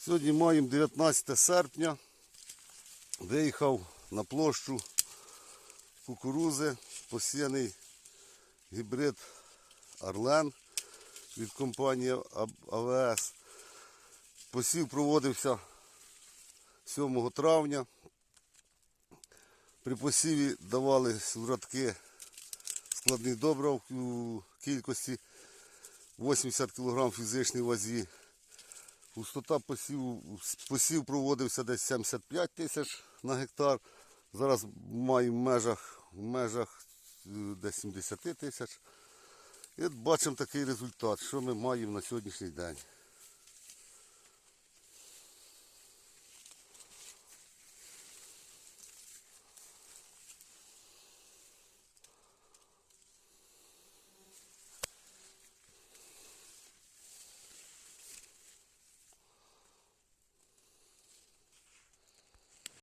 Сьогодні маємо 19 серпня. Виїхав на площу кукурузи, посіяний гібрид Орлен від компанії АВС. Посів проводився 7 травня. При посіві давали в радки складний добрив у кількості 80 кг фізичній вазі. Густота посів, посів проводився десь 75 тисяч на гектар. Зараз маю в межах, в межах е, десь 70 тисяч. І бачимо такий результат, що ми маємо на сьогоднішній день.